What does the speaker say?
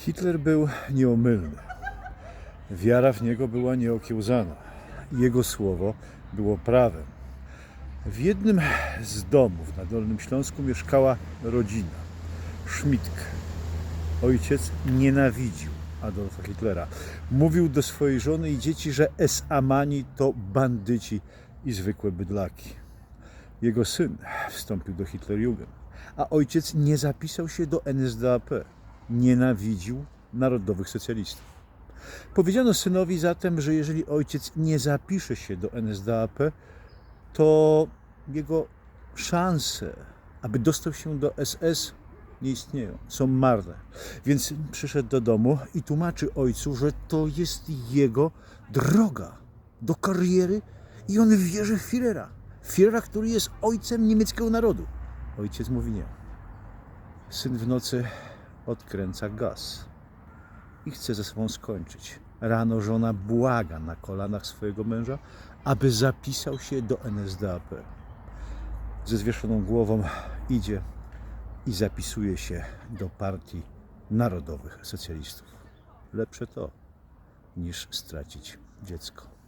Hitler był nieomylny. Wiara w niego była nieokiełzana. Jego słowo było prawem. W jednym z domów na Dolnym Śląsku mieszkała rodzina. Schmidk. Ojciec nienawidził Adolfa Hitlera. Mówił do swojej żony i dzieci, że S-Amani to bandyci i zwykłe bydlaki. Jego syn wstąpił do Hitlerjugend, a ojciec nie zapisał się do NSDAP. Nienawidził narodowych socjalistów. Powiedziano synowi zatem, że jeżeli ojciec nie zapisze się do NSDAP, to jego szanse, aby dostał się do SS, nie istnieją, są marne. Więc przyszedł do domu i tłumaczy ojcu, że to jest jego droga do kariery i on wierzy w Führera. Führera, który jest ojcem niemieckiego narodu. Ojciec mówi nie. Syn w nocy odkręca gaz i chce ze sobą skończyć. Rano żona błaga na kolanach swojego męża, aby zapisał się do NSDAP. Ze zwieszoną głową idzie i zapisuje się do Partii Narodowych Socjalistów. Lepsze to niż stracić dziecko.